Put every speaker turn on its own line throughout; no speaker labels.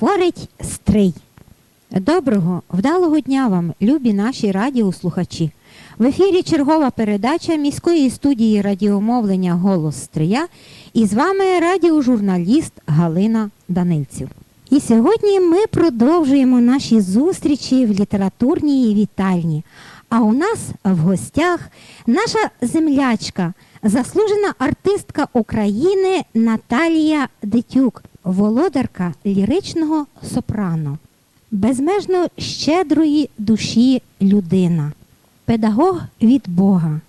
говорить Стрий. Доброго, вдалого дня вам, любі наші радіослухачі. В ефірі чергова передача міської студії радіомовлення Голос Стрия і з вами радіожурналіст Галина Данильців. І сьогодні ми продовжуємо наші зустрічі в літературній вітальні. А у нас в гостях наша землячка, заслужена артистка України Наталія Дитюк, володарка ліричного сопрано, безмежно щедрої душі людина, педагог від Бога,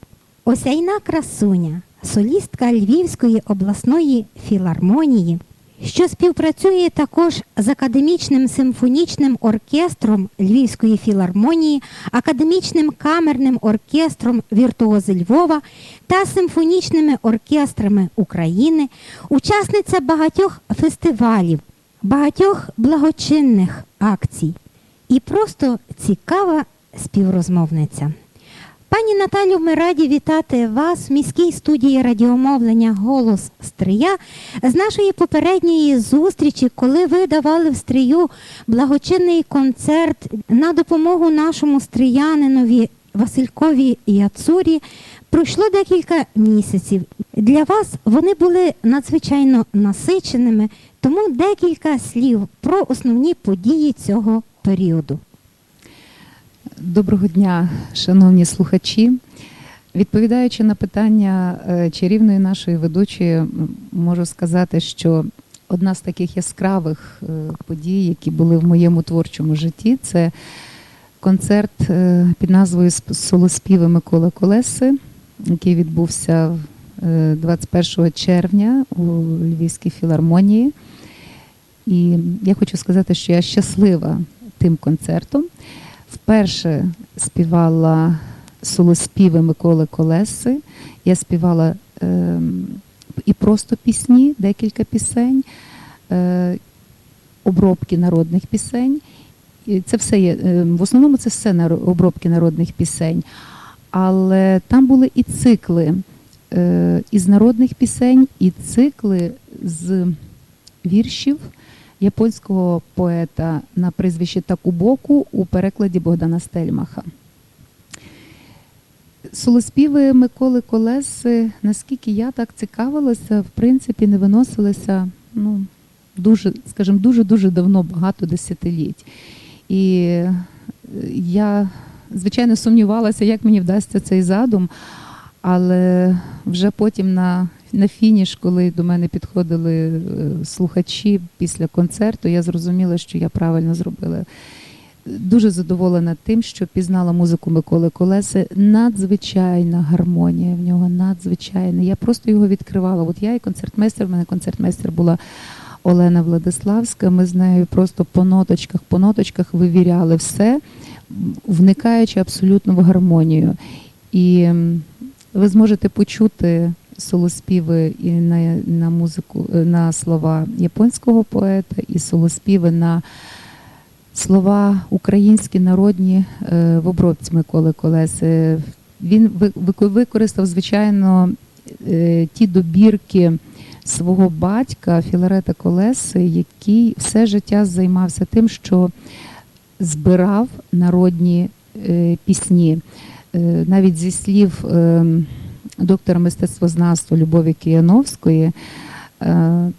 осяйна красуня, солістка Львівської обласної філармонії, що співпрацює також з академічним симфонічним оркестром Львівської філармонії, академічним камерним оркестром Віртуози Львова та симфонічними оркестрами України, учасниця багатьох фестивалів, багатьох благочинних акцій і просто цікава співрозмовниця. Пані Наталю, ми раді вітати вас в міській студії радіомовлення Голос Стрия з нашої попередньої зустрічі, коли ви давали в стрію благочинний концерт на допомогу нашому стриянинові Василькові Яцурі. Пройшло декілька місяців. Для вас вони були надзвичайно насиченими, тому декілька слів про основні події цього періоду.
Доброго дня, шановні слухачі. Відповідаючи на питання е, чарівної нашої ведучої, можу сказати, що одна з таких яскравих е, подій, які були в моєму творчому житті, це концерт е, під назвою «Сп- Солоспіви Миколи Колеси, який відбувся е, 21 червня у Львівській філармонії. І я хочу сказати, що я щаслива тим концертом. Вперше співала солоспіви Миколи Колеси. Я співала ем, і просто пісні, декілька пісень, е, обробки народних пісень. І це все є. ем, В основному це все наро- обробки народних пісень. Але там були і цикли е, із народних пісень, і цикли з віршів японського поета на прізвище Такубоку у перекладі Богдана Стельмаха. Солоспіви Миколи Колеси, наскільки я так цікавилася, в принципі, не виносилися ну, дуже, скажімо, дуже-дуже давно, багато десятиліть. І е, я, звичайно, сумнівалася, як мені вдасться цей задум, але вже потім на, на фініш, коли до мене підходили е, слухачі після концерту, я зрозуміла, що я правильно зробила. Дуже задоволена тим, що пізнала музику Миколи Колеси. Надзвичайна гармонія в нього, надзвичайна. Я просто його відкривала. От я і концертмейстер, в мене концертмейстер була Олена Владиславська. Ми з нею просто по ноточках, по ноточках вивіряли все, вникаючи абсолютно в гармонію. І ви зможете почути солоспіви і на, на музику, е, на слова японського поета, і солоспіви на слова українські народні е, в обробці Миколи Колеси. Він ви- ви- використав, звичайно, е, ті добірки свого батька Філарета Колеси, який все життя займався тим, що збирав народні пісні. Навіть зі слів е, доктора мистецтвознавства Любові Кияновської, е,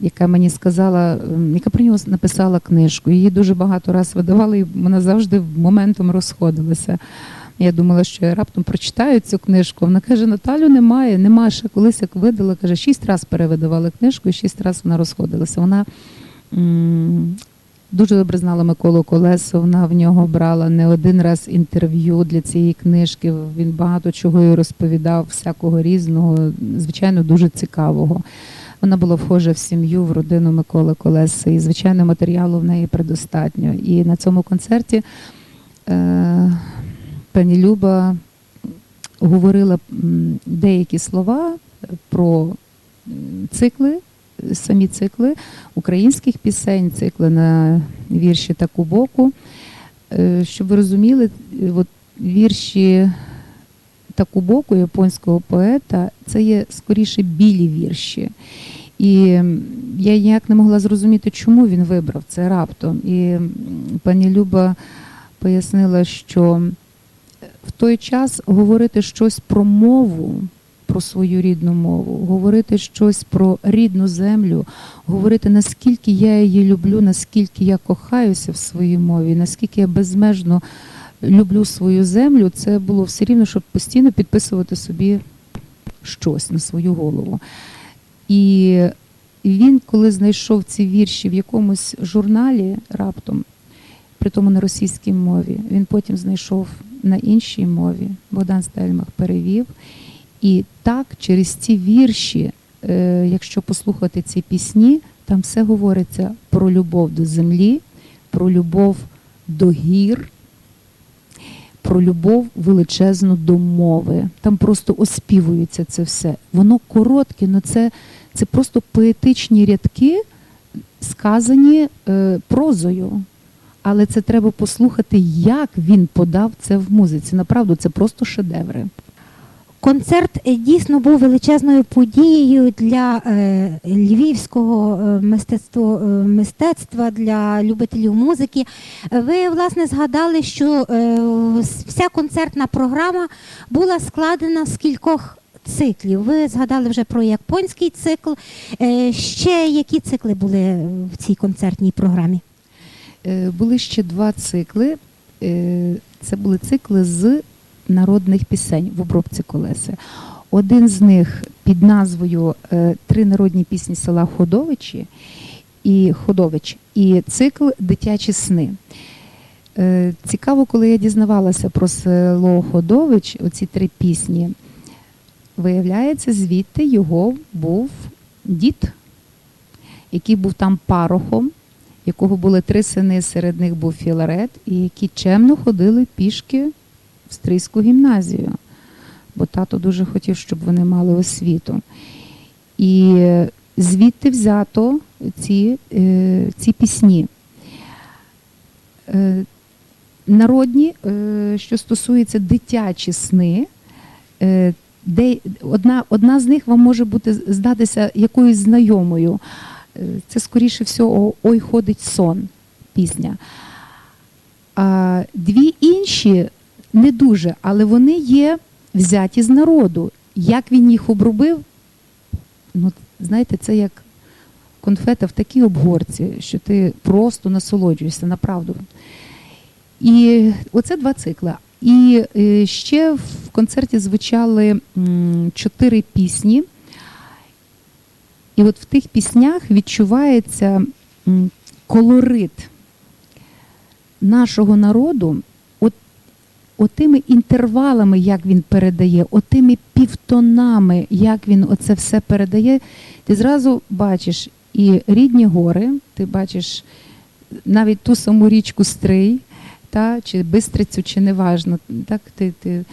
яка мені сказала, яка про нього написала книжку. Її дуже багато раз видавали, і вона завжди моментом розходилася. Я думала, що я раптом прочитаю цю книжку. Вона каже: Наталю немає, немає ще колись як видала. Каже, шість разів перевидавали книжку, і шість разів вона розходилася. Вона дуже добре знала Миколу Колесу. Вона в нього брала не один раз інтерв'ю для цієї книжки. Він багато чого їй розповідав, всякого різного, звичайно, дуже цікавого. Вона була вхожа в сім'ю, в родину Миколи Колеси, і звичайно, матеріалу в неї предостатньо. І на цьому концерті е, пані Люба говорила деякі слова про цикли, самі цикли українських пісень, цикли на вірші Такубоку. Е, Щоб ви розуміли, от вірші Такубоку, японського поета, це є скоріше білі вірші. І я ніяк не могла зрозуміти, чому він вибрав це раптом. І пані Люба пояснила, що в той час говорити щось про мову, про свою рідну мову, говорити щось про рідну землю, говорити, наскільки я її люблю, наскільки я кохаюся в своїй мові, наскільки я безмежно люблю свою землю, це було все рівно, щоб постійно підписувати собі щось на свою голову. І він, коли знайшов ці вірші в якомусь журналі раптом, при тому на російській мові, він потім знайшов на іншій мові. Богдан Стельмах перевів. І так, через ці вірші, е, якщо послухати ці пісні, там все говориться про любов до землі, про любов до гір, про любов величезну до мови. Там просто оспівується це все. Воно коротке, але це, це просто поетичні рядки, сказані е, прозою. Але це треба послухати, як він подав це в музиці. Направду, це просто шедеври.
Концерт е, дійсно був величезною подією для е, львівського е, мистецтво, е, мистецтва, для любителів музики. Ви власне згадали, що вся концертна програма була складена з кількох циклів. Ви згадали вже про японський цикл. Ще які цикли були в цій концертній програмі?
Були ще два цикли. Це були цикли з народних пісень в обробці колеси. Один з них під назвою е, Три народні пісні села Ходовичі і Ходович, і цикл Дитячі сни. Е, Цікаво, коли я дізнавалася про село Ходович, оці три пісні, виявляється, звідти його був дід, який був там парохом якого були три сини, серед них був Філарет, і які чемно ходили пішки в стрийську гімназію, бо тато дуже хотів, щоб вони мали освіту. І звідти взято ці, е, ці пісні. Е, Народні, е, що стосується дитячі сни, е, де одна, одна з них вам може бути здатися якоюсь знайомою. Е, Це скоріше всього Ой ходить сон пісня. А дві інші не дуже, але вони є взяті з народу. Як він їх обробив, ну, знаєте, це як конфета в такій обгорці, що ти просто насолоджуєшся, направду. І оце два цикли. І е, ще в концерті звучали чотири пісні. І от в тих піснях відчувається колорит нашого народу, отими інтервалами, як він передає, отими півтонами, як він оце все передає, ти зразу бачиш і рідні гори, ти бачиш навіть ту саму річку Стрий, та, чи Бистрицю, чи неважно. Так, ти, ти,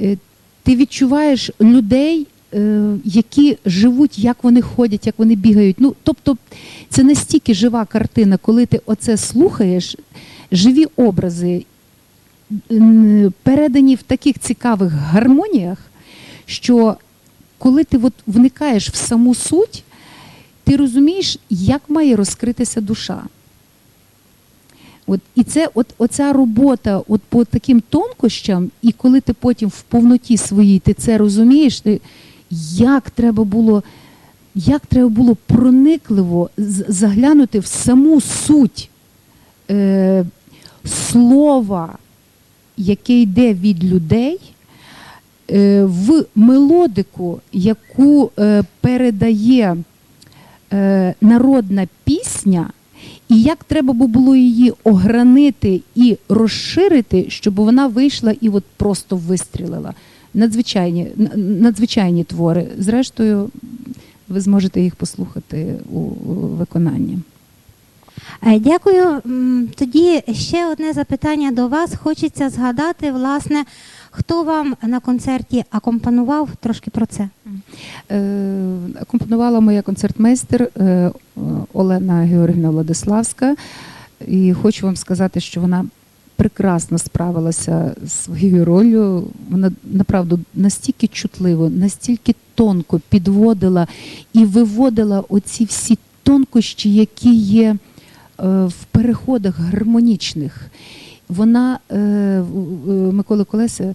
е, ти відчуваєш людей, е, які живуть, як вони ходять, як вони бігають. Ну, тобто, це настільки жива картина, коли ти оце слухаєш, живі образи, передані в таких цікавих гармоніях, що коли ти от вникаєш в саму суть, ти розумієш, як має розкритися душа. От, і це от, оця робота от по таким тонкощам, і коли ти потім в повноті своїй ти це розумієш, ти, як треба було, як треба було проникливо заглянути в саму суть е, слова, яке йде від людей, е, в мелодику, яку е, передає е, народна пісня, і як треба було її огранити і розширити, щоб вона вийшла і от просто вистрілила. Надзвичайні, надзвичайні твори. Зрештою, ви зможете їх послухати у, у виконанні.
Е, Дякую. Тоді ще одне запитання до вас. Хочеться згадати, власне, хто вам на концерті акомпанував трошки про це.
Е, акомпонувала моя концертмейстер е, Олена Георгівна Владиславська. І хочу вам сказати, що вона прекрасно справилася з своєю ролью. Вона направду настільки чутливо, настільки тонко підводила і виводила оці всі тонкощі, які є в переходах гармонічних. Вона е, Микола Колеса,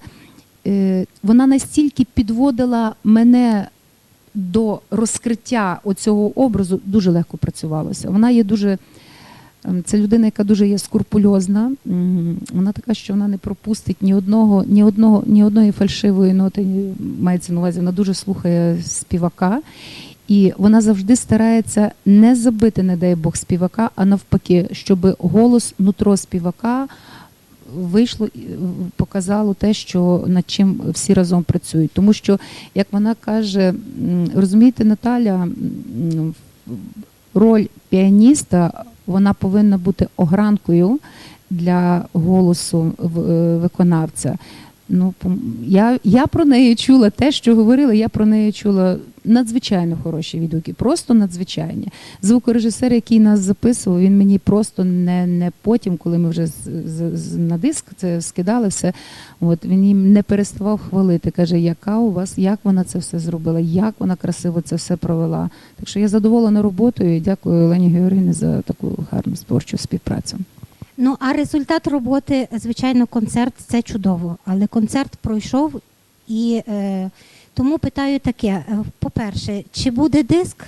е, вона настільки підводила мене до розкриття оцього образу, дуже легко працювалося. Вона є дуже. ем, Це людина, яка дуже є скрупульозна. Вона така, що вона не пропустить ні одного, ні одного, ні одної фальшивої ноти. Мається на увазі, вона дуже слухає співака. І вона завжди старається не забити, не дай Бог, співака, а навпаки, щоб голос нутро співака вийшло і е, показало те, що над чим всі разом працюють. Тому що, як вона каже, розумієте, Наталя, роль піаніста вона повинна бути огранкою для голосу е, виконавця. Ну, я, я про неї чула те, що говорила, я про неї чула надзвичайно хороші відгуки, просто надзвичайні. Звукорежисер, який нас записував, він мені просто не, не потім, коли ми вже з, з, з- на диск це скидали все. От він не переставав хвалити. Каже, яка у вас, як вона це все зробила, як вона красиво це все провела. Так що я задоволена роботою і дякую Олені Георгіївні за таку гарну творчу співпрацю.
Ну а результат роботи, звичайно, концерт це чудово. Але концерт пройшов і е, тому питаю таке: Е, по-перше, чи буде диск?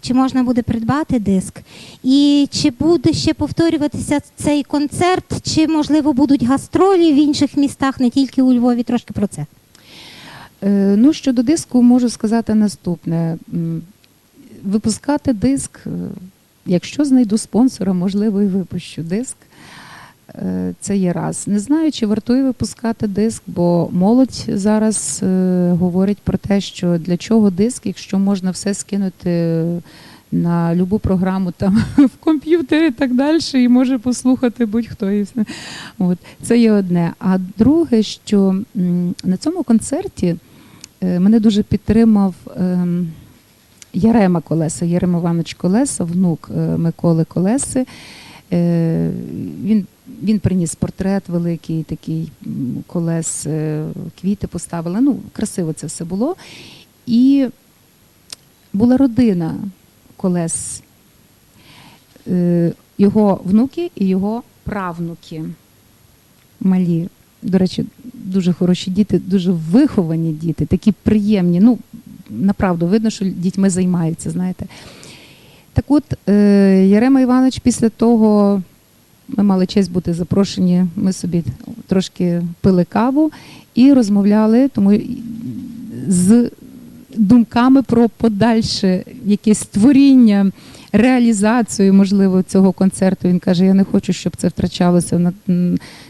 Чи можна буде придбати диск? І чи буде ще повторюватися цей концерт, чи можливо будуть гастролі в інших містах, не тільки у Львові? Трошки про це.
Е, Ну, щодо диску, можу сказати наступне. Випускати диск, е, якщо знайду спонсора, можливо, і випущу диск. Е, Це є раз. Не знаю, чи вартує випускати диск, бо молодь зараз е, говорить про те, що для чого диск, якщо можна все скинути на любу програму там в комп'ютері і так далі, і може послухати будь-хто. І. От. Це є одне. А друге, що на цьому концерті е, мене дуже підтримав ем, Ярема Колеса, Ярем Іванович Колеса, внук е, Миколи Колеси. Е, Він, він приніс портрет великий, такий колес, е, квіти поставили. Ну, красиво це все було. І була родина колес, його внуки і його правнуки малі. До речі, дуже хороші діти, дуже виховані діти, такі приємні. Ну, направду, видно, що дітьми займаються, знаєте. Так от, е, Ярема Іванович після того ми мали честь бути запрошені, ми собі трошки пили каву і розмовляли тому з думками про подальше якесь створіння, реалізацію, можливо, цього концерту. Він каже: Я не хочу, щоб це втрачалося.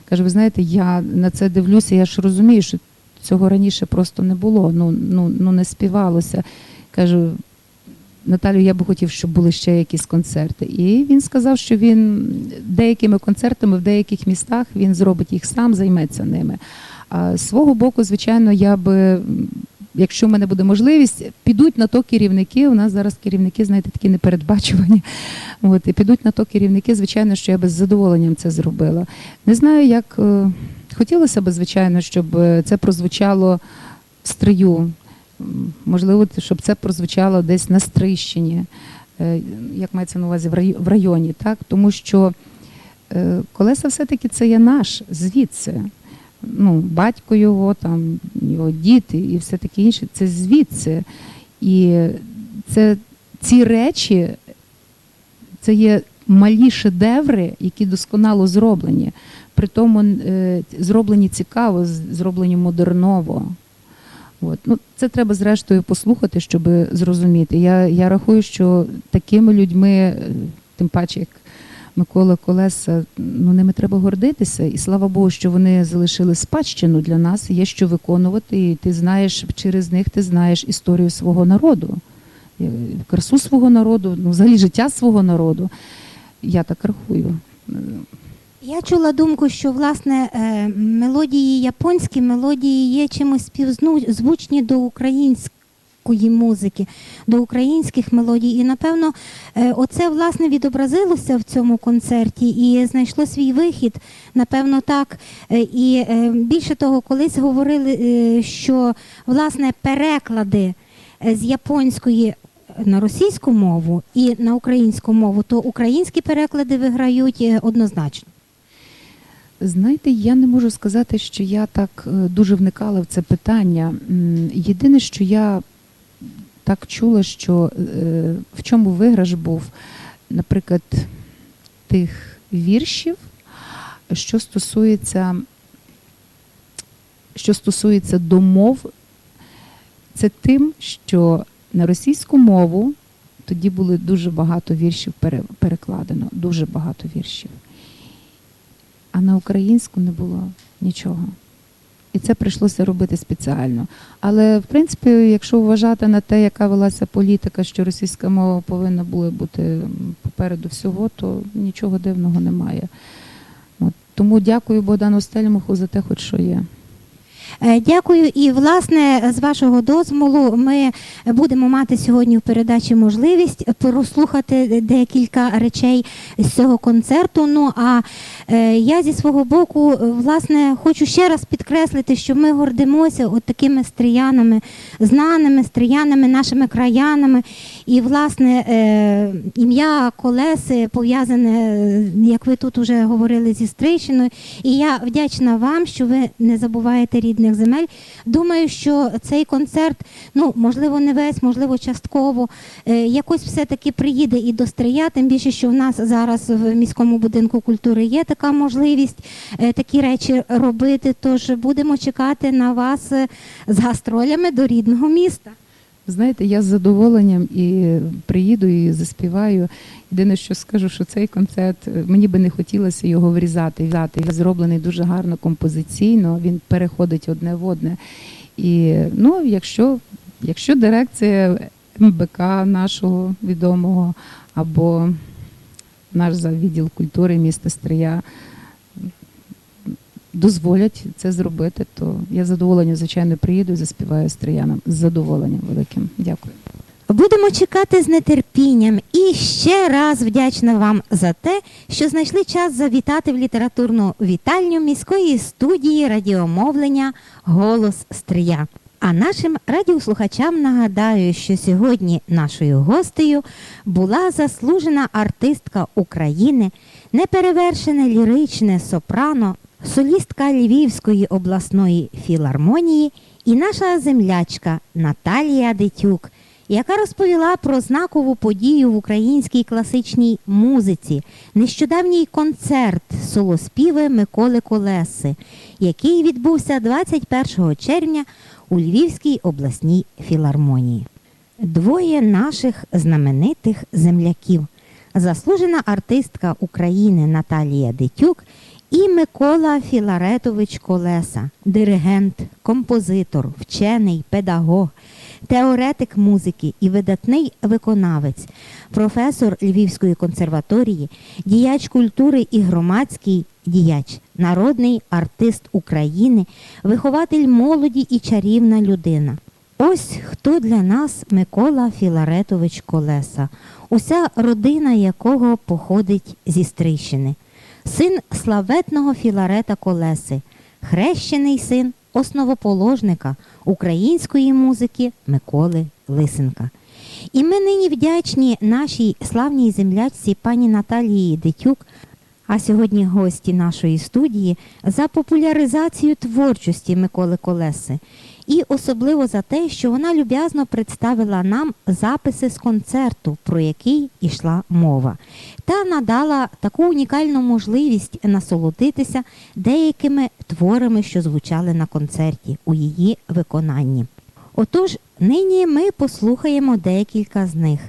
Каже, ви знаєте, я на це дивлюся, я ж розумію, що цього раніше просто не було, ну, ну, ну не співалося. Кажу, Наталю, я би хотів, щоб були ще якісь концерти. І він сказав, що він деякими концертами в деяких містах він зробить їх сам, займеться ними. А з свого боку, звичайно, я би, якщо в мене буде можливість, підуть на то керівники. У нас зараз керівники, знаєте, такі непередбачувані. От, і підуть на то керівники, звичайно, що я би з задоволенням це зробила. Не знаю, як е, хотілося б, звичайно, щоб е, це прозвучало в стрию. Можливо, щоб це прозвучало десь на Стрищині, е, як мається на увазі в районі, так? Тому що е, колеса все-таки це є наш звідси. Ну, батько його, там, його діти і все таке інше, це звідси. І це ці речі, це є малі шедеври, які досконало зроблені. При тому е, зроблені цікаво, зроблені модерново. От. Ну, це треба зрештою послухати, щоб зрозуміти. Я, я рахую, що такими людьми, е, тим паче, як Микола Колеса, ну ними треба гордитися. І слава Богу, що вони залишили спадщину для нас, є що виконувати. І ти знаєш, через них ти знаєш історію свого народу, е, красу свого народу, ну, взагалі життя свого народу. Я так рахую.
Я чула думку, що власне е, мелодії японські мелодії є чимось співзвучні до української музики, до українських мелодій. І напевно, е, оце власне відобразилося в цьому концерті і знайшло свій вихід. Напевно, так. Е, І більше того, колись говорили, що власне переклади з японської на російську мову і на українську мову, то українські переклади виграють однозначно.
Знаєте, я не можу сказати, що я так е, дуже вникала в це питання. Єдине, що я так чула, що е, в чому виграш був, наприклад, тих віршів, що стосується, що стосується домов, це тим, що на російську мову тоді були дуже багато віршів пере- перекладено, дуже багато віршів а на українську не було нічого. І це прийшлося робити спеціально. Але в принципі, якщо вважати на те, яка велася політика, що російська мова повинна була бути попереду всього, то нічого дивного немає. От. Тому дякую Богдану Стельмаху за те, хоч що є.
Е, Дякую. І власне, з вашого дозволу, ми будемо мати сьогодні в передачі можливість прослухати декілька речей з цього концерту. Ну а е, я зі свого боку, власне, хочу ще раз підкреслити, що ми гордимося от такими стріянами, знаними стріянами, нашими краянами. І, власне, е, ім'я Колеси пов'язане, як ви тут вже говорили, зі Стрийщиною. І я вдячна вам, що ви не забуваєте рідних земель. Думаю, що цей концерт, ну можливо, не весь, можливо, частково, е, якось все-таки приїде і до Стрия, тим більше, що в нас зараз в міському будинку культури є така можливість е, такі речі робити. Тож будемо чекати на вас е, з гастролями до рідного міста.
Знаєте, я з задоволенням і приїду і заспіваю. Єдине, що скажу, що цей концерт е, мені би не хотілося його врізати. Взяти. Він зроблений дуже гарно композиційно, він переходить одне в одне. І ну, якщо, якщо дирекція МБК нашого відомого або наш відділ культури міста Стрия дозволять це зробити, то я з задоволенням, звичайно, приїду і заспіваю стріянам з задоволенням великим. Дякую.
Будемо чекати з нетерпінням і ще раз вдячна вам за те, що знайшли час завітати в літературну вітальню міської студії радіомовлення Голос Стрия. А нашим радіослухачам нагадаю, що сьогодні нашою гостею була заслужена артистка України, неперевершене ліричне сопрано, солістка Львівської обласної філармонії і наша землячка Наталія Дитюк, яка розповіла про знакову подію в українській класичній музиці, нещодавній концерт солоспіви Миколи Колеси, який відбувся 21 червня у Львівській обласній філармонії. Двоє наших знаменитих земляків, заслужена артистка України Наталія Дитюк і Микола Філаретович Колеса, диригент, композитор, вчений, педагог, теоретик музики і видатний виконавець, професор Львівської консерваторії, діяч культури і громадський діяч, народний артист України, вихователь молоді і чарівна людина. Ось хто для нас Микола Філаретович Колеса, уся родина якого походить зі Стрийщини. Син славетного Філарета Колеси, хрещений син основоположника української музики Миколи Лисенка. І ми нині вдячні нашій славній землячці пані Наталії Дитюк, а сьогодні гості нашої студії за популяризацію творчості Миколи Колеси. І особливо за те, що вона люб'язно представила нам записи з концерту, про який ішла мова, та надала таку унікальну можливість насолодитися деякими творами, що звучали на концерті у її виконанні. Отож, нині ми послухаємо декілька з них.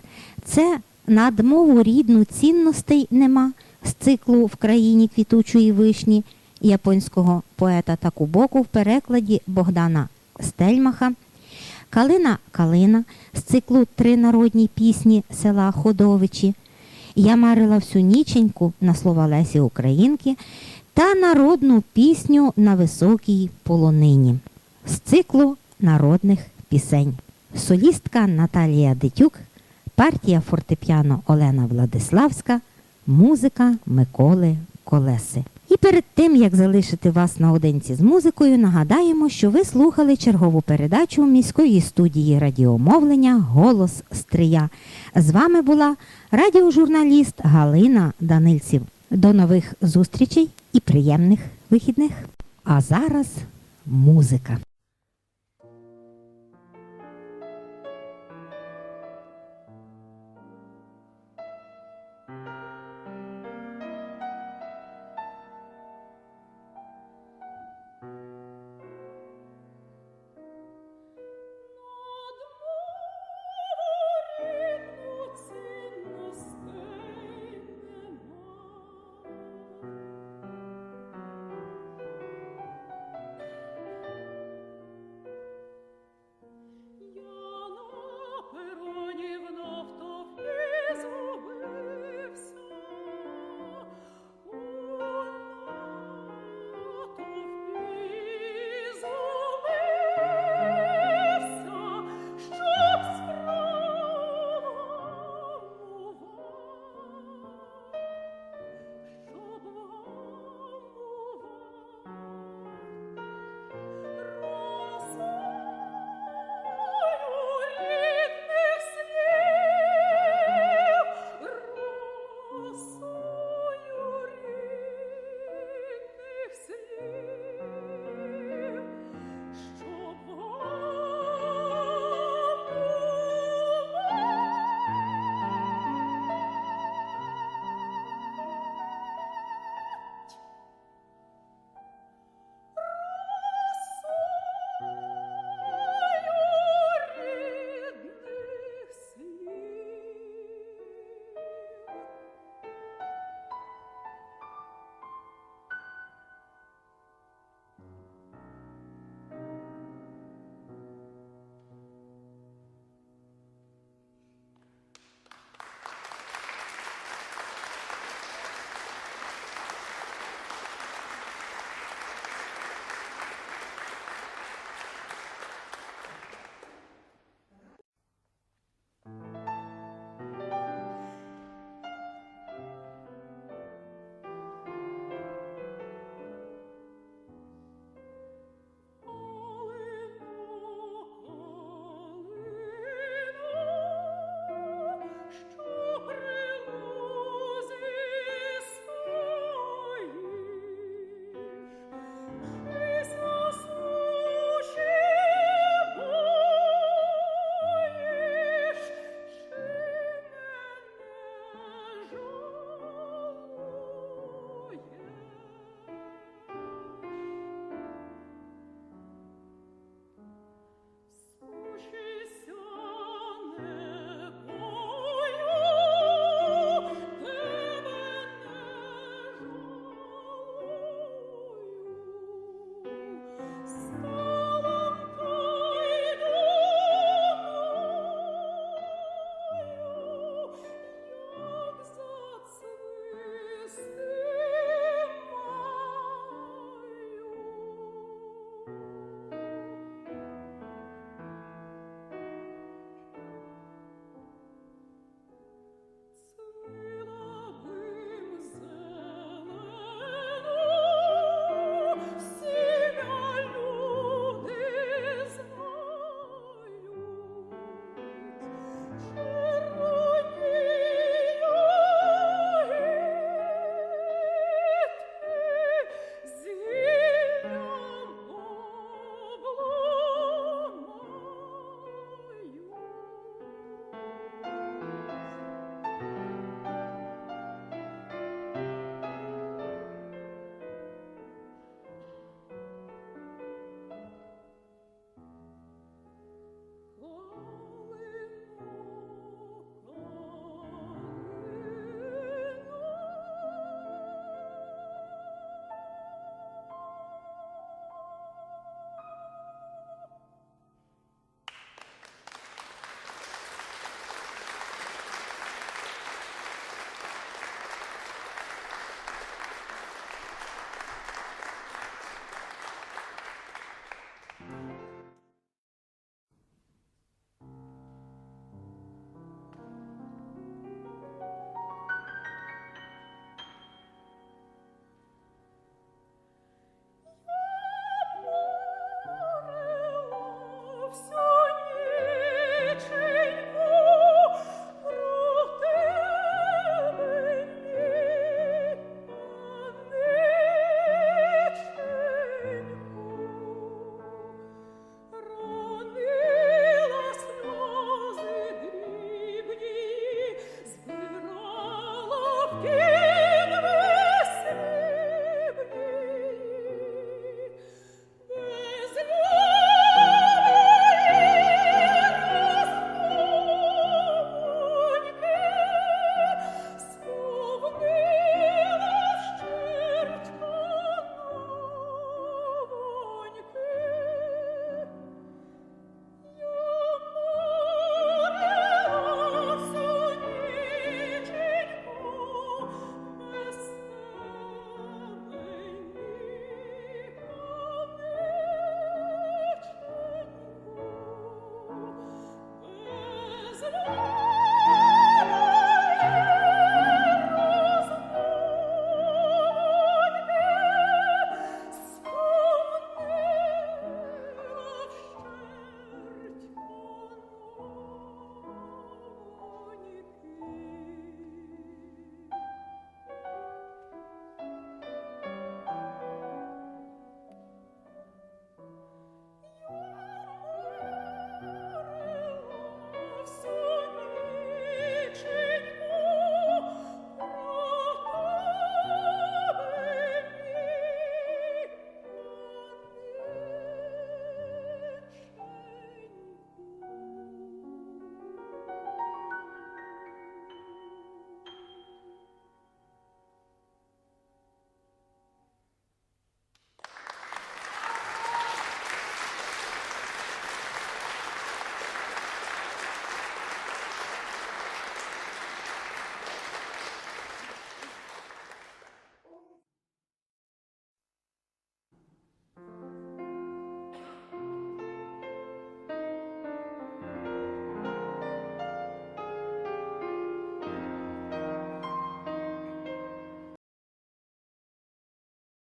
Це надмову рідну цінностей нема з циклу в країні квітучої вишні японського поета Такубоку в перекладі Богдана Стельмаха. Калина Калина з циклу Три народні пісні села Ходовичі. Я марила всю ніченьку на слова Лесі Українки та народну пісню на високій полонині з циклу народних пісень. солістка Наталія Дитюк, партія фортепіано Олена Владиславська, музика Миколи Колеси. І перед тим, як залишити вас наодинці з музикою, нагадаємо, що ви слухали чергову передачу міської студії радіомовлення Голос Стрия. З вами була радіожурналіст Галина Данильців. До нових зустрічей і приємних вихідних. А зараз музика.